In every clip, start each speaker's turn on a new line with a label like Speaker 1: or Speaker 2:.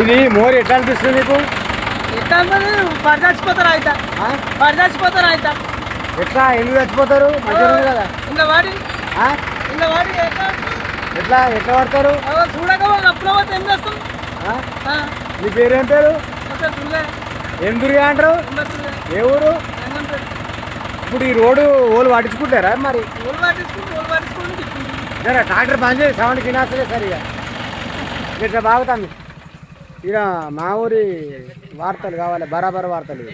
Speaker 1: ఇది మోర్ ఎట్లా అనిపిస్తుంది నీకు?
Speaker 2: ఎట్లా అయితే అయితే
Speaker 1: ఎట్లా? ఎందుకు చచ్చిపోతారు? మంచిగా కదా.
Speaker 2: వాడి. వాడి ఎట్లా?
Speaker 1: ఎట్లా? పడతారు
Speaker 2: చూడక అప్పుడు పోతే ఏం చేస్తాం?
Speaker 1: నీ పేరేం పేరు? ఏం దుర్గా అంటారు? ఏ ఊరు? ఇప్పుడు ఈ రోడ్డు ఓళ్ళు పట్టించుకుంటారా మరి?
Speaker 2: ఓళ్ళు పట్టించుకుని ఓళ్ళు పట్టించుకుని తిట్టుకుంటుంది.
Speaker 1: జర ట్రాక్టర్ బంద్ చేసి సౌండ్ తినాసలే సరిగా. ఇట్లా బాగుతుంది. ఇక మా ఊరి వార్తలు కావాలి బరాబర్ వార్తలు.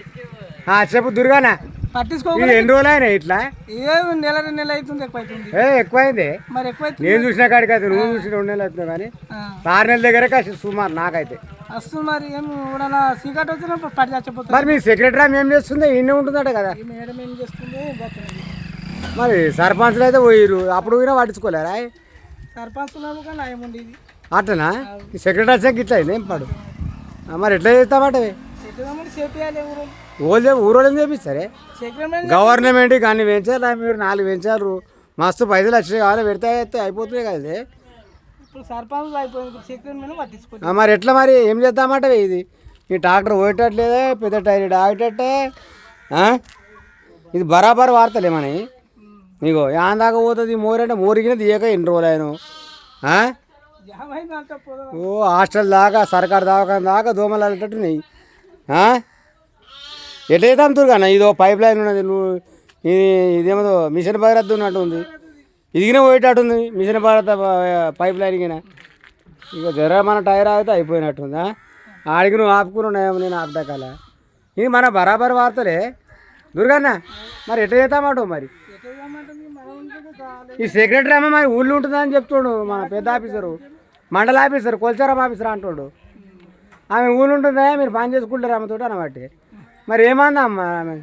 Speaker 1: చెప్పు దుర్గానా? ఇది
Speaker 2: పట్టించుకోకుండా
Speaker 1: ఎన్ని రోజులు అయినా ఇట్లా?
Speaker 2: ఏ నెల రెండు నెలలు అవుతుంది ఎక్కువ అవుతుంది
Speaker 1: ఏ ఎక్కువైంది?
Speaker 2: మరి ఎక్కువ
Speaker 1: నేను చూసిన కాడికి అయితే నువ్వు చూసిన రెండు నెలలు అవుతుంది కానీ ఆరు నెలల దగ్గర కాసి సుమారు నాకైతే.
Speaker 2: వస్తుంది మరి ఏం కూడా సీకట్ వచ్చినప్పుడు పడి చచ్చిపోతుంది
Speaker 1: మరి మీ సెక్రటరీ ఆమె ఏం చేస్తుంది? ఇన్నే ఉంటుందట కదా.
Speaker 2: మేడం ఏం చేస్తుంది.
Speaker 1: మరి సర్పంచ్లు అయితే పోయిరు అప్పుడు పోయినా పట్టించుకోలేరా?
Speaker 2: సర్పంచ్ కానీ ఉండేది.
Speaker 1: అట్లనా సెక్రటరీ వచ్చాక ఇట్లా ఏం పాడు? మరి ఎట్లా చేస్తామట ఊళ్ళో ఊరోళ్ళని చేపిస్తారే? గవర్నమెంట్ కానీ పెంచారు మీరు నాలుగు పెంచారు. మస్తు పైసలు వచ్చాయి కావాలి పెడితే అయితే అయిపోతున్నాయి కదా మరి ఎట్లా మరి? ఏం చేద్దామట ఇది? ఈ ట్రాక్టర్ పోయేటట్లేదే పెద్ద టైర్ ఆగేటట్టే? ఇది బరాబర్ వార్తలే మనవి. నీగో యాన్ దాకా పోతుంది మోరంటే మోరిగిన తీయక ఎన్ని రోజులు ఆయన ఓ హాస్టల్ దాకా సర్కారు దవాఖాన దాకా దోమలు వెళ్ళేటట్టున్నాయి చేద్దాం తురుగాన ఇదో పైప్ లైన్ ఉన్నది నువ్వు ఇది ఇదేమో మిషన్ భగరత్ ఉన్నట్టు ఉంది. ఇదిగిన పోయేటట్టు ఉంది మిషన్ భారత పైప్ లైన్ కింద ఇక జర మన టైర్ ఆగితే అయిపోయినట్టుందా? ఆడికి నువ్వు ఆపుకున్నావు నేను ఆపడాకాల ఇది మన బరాబర్ వార్తలే. దుర్గన్న మరి ఎట్లా చేద్దామట మరి? ఈ సెక్రటరీ అమ్మ మరి ఊళ్ళో ఉంటుందని చెప్తాడు మన పెద్ద ఆఫీసరు మండల ఆఫీసర్ కొల్చారం ఆఫీసర్ అంటాడు. ఆమె ఊళ్ళో ఉంటుందా? మీరు పని చేసుకుంటారు ఆమెతో అనమాట మరి ఏమన్నా అమ్మ ఆమె?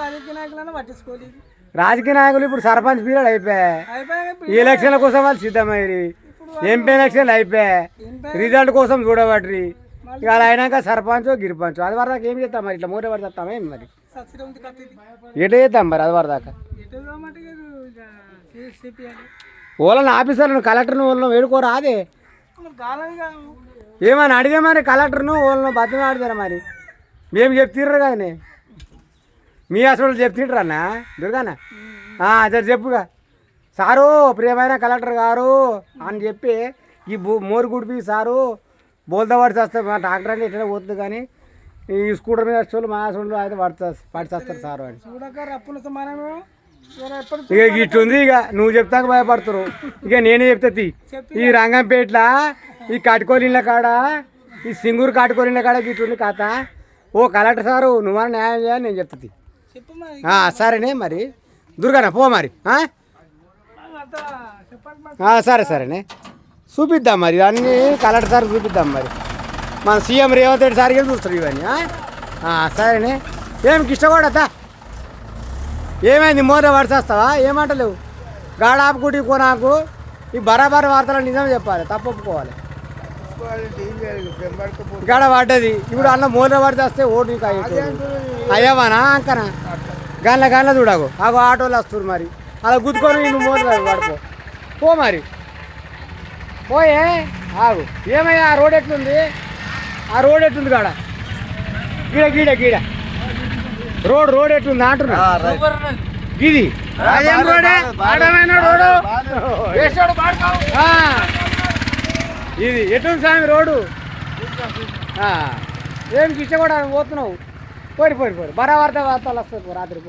Speaker 2: రాజకీయ నాయకులను పట్టించుకోలేదు.
Speaker 1: రాజకీయ నాయకులు ఇప్పుడు సర్పంచ్ పీరియడ్ అయిపోయాయి ఈ ఎలక్షన్ల కోసం వాళ్ళు సిద్ధమయ్యి ఎంపీ ఎలక్షన్లు అయిపోయాయి రిజల్ట్ కోసం చూడబట్టి ఇక అలా అయినాక సర్పంచ్ గిరిపంచ్? అది వరదాకా ఏం చేస్తాం మరి? ఇట్లా మూడే పడతాం ఏం మరి? ఎట్లా చేద్దాం మరి అది వరదాకా? ఓళ్ళని ఆఫీసర్లను కలెక్టర్ను వాళ్ళని
Speaker 2: వేడుకోరాదే
Speaker 1: ఏమని అడిగే మరి కలెక్టర్ను వాళ్ళని బతిని మరి? మేము చెప్తిర్రు కదనే మీ అసలు చెప్తిండ్రు అన్న? దుర్గానా? సరే చెప్పుగా. సారు ప్రియమైన కలెక్టర్ గారు అని చెప్పి ఈ బో మోరు గుడిపి సారు బోల్తా పడిచి వస్తారు మా డాక్టర్ అంటే ఇట్లా పోతుంది కానీ ఈ స్కూటర్ మీద వచ్చేవాళ్ళు మా అసలు అయితే పడుతుంది పడిచేస్తారు సారు అని. ఇక ఇట్టుంది ఇక నువ్వు చెప్తాక భయపడుతురు. ఇక నేనే చెప్తా తీ. ఈ రంగంపేట్ల ఈ కట్టుకోలిళ్ళ కాడ ఈ సింగూరు కట్టుకోలిళ్ళ కాడ ఇట్టుంది కథ. ఓ కలెక్టర్ సారు నువ్వు న్యాయం చేయాలి నేను చెప్తా తీ.
Speaker 2: చెప్పు మరి.
Speaker 1: ఆ, సరేనే మరి. దుర్గానా పో మరి సరే సరేనే. చూపిద్దాం మరి అన్నీ కలెక్టర్ సార్ చూపిద్దాం మరి. మన సీఎం రేవంత్ రెడ్డి సార్ చూస్తారు ఇవన్నీ సరేనే. ఏం కిష్టపడతా ఏమైంది మోద పడిచేస్తావా ఏమంటలేవు. గాడ ఆపుకుంటే కో నాకు. ఈ బరాబర్ వార్తలు నిజం చెప్పాలి తప్పు ఒప్పుకోవాలి. గాడ పడ్డది. ఇప్పుడు అన్న మోద పడితే ఓటు నీకు అయ్యవానా అంకనా? గల్ల గల్ల చూడకు. ఆగో ఆటోలు వస్తారు మరి. అలా గుద్దుకొని నువ్వు మోద పడిపో. పో మరి. పోయే. ఆగు. ఏమయ్యా ఆ రోడ్ ఎట్లుంది? ఆ రోడ్ ఎట్లుంది కాడ? గీడ గీడ గీడ. రోడ్ రోడ్ ఎట్లుంది అంటున్నా? ఇది అదేం రోడే. ఇది ఎటుంది స్వామి రోడ్డు. ఏం కిష్ట కూడా పోతున్నావు? పోరి పోరి పోరి బరా వార్త వార్తలు వస్తాయి రాత్రి